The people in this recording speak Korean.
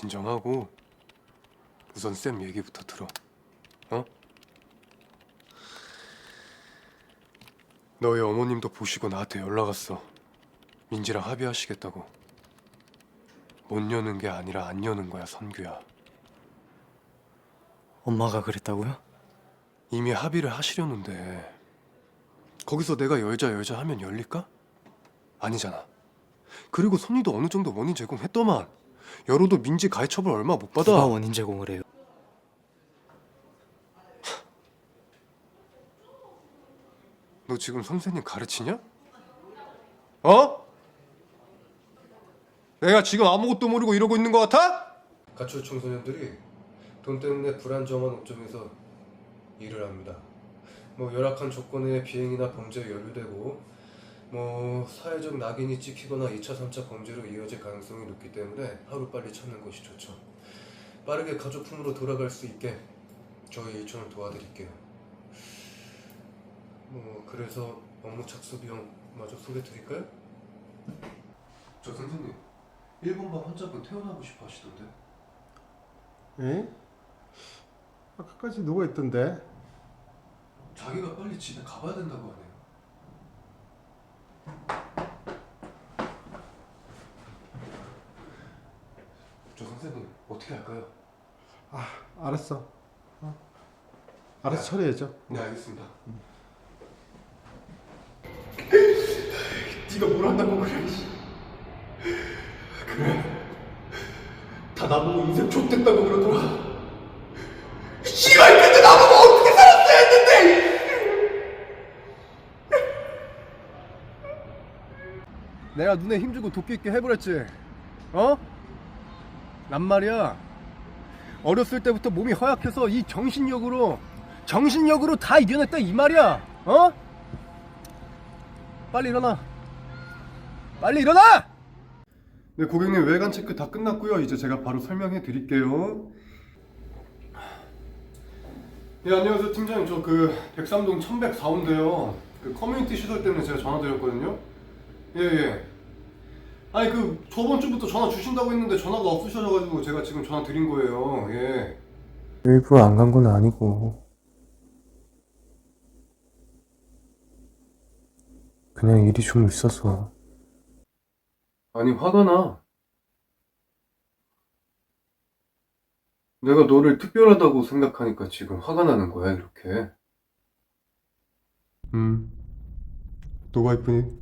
진정하고 우선 쌤 얘기부터 들어. 어? 너희 어머님도 보시고 나한테 연락 왔어. 민지랑 합의하시겠다고. 못 여는 게 아니라 안 여는 거야, 선규야. 엄마가 그랬다고요? 이미 합의를 하시려는데 거기서 내가 열자 열자 하면 열릴까? 아니잖아. 그리고 선이도 어느 정도 원인 제공했더만 열어도 민지 가해 처벌 얼마 못 받아. 누가 원인 제공을 해요? 너 지금 선생님 가르치냐? 어? 내가 지금 아무것도 모르고 이러고 있는 것 같아? 가출 청소년들이 돈 때문에 불안정한 업종에서 일을 합니다. 뭐 열악한 조건의 비행이나 범죄에 연루되고 뭐 사회적 낙인이 찍히거나 2차, 3차 범죄로 이어질 가능성이 높기 때문에 하루빨리 찾는 것이 좋죠. 빠르게 가족 품으로 돌아갈 수 있게 저희 일촌을 도와드릴게요. 뭐 그래서 업무 착수 비용 마저 소개 드릴까요? 저 선생님 1번방 환자분 퇴원하고 싶어 하시던데 에? 아까까지 누워 있던데. 자기가 빨리 집에 가봐야 된다고 하네요 저 선생님 어떻게 할까요? 아, 알았어. 어. 알아서 처리해줘. 네 알겠습니다 네가 뭘 한다고 그래 그래 다 나보고 인생 좆됐다고 그러더라 씨발 근데 나보고 어떻게 살았어야 했는데 내가 눈에 힘주고 도끼 있게 해버렸지 어? 난 말이야. 어렸을 때부터 몸이 허약해서 이 정신력으로 정신력으로 다 이겨냈다 이 말이야. 어? 빨리 일어나. 빨리 일어나! 네 고객님 외관 체크 다 끝났고요. 이제 제가 바로 설명해 드릴게요. 네 안녕하세요 팀장님. 저 그 백삼동 1104호인데요. 그 커뮤니티 시설 때문에 제가 전화 드렸거든요. 예예 아니 그 저번 주부터 전화 주신다고 했는데 전화가 없으셔가지고 제가 지금 전화 드린 거예요 예 일부러 안 간 건 아니고. 그냥 일이 좀 있어서. 아니 화가 나 내가 너를 특별하다고 생각하니까 지금 화가 나는 거야 이렇게 음. 누가 이쁘니?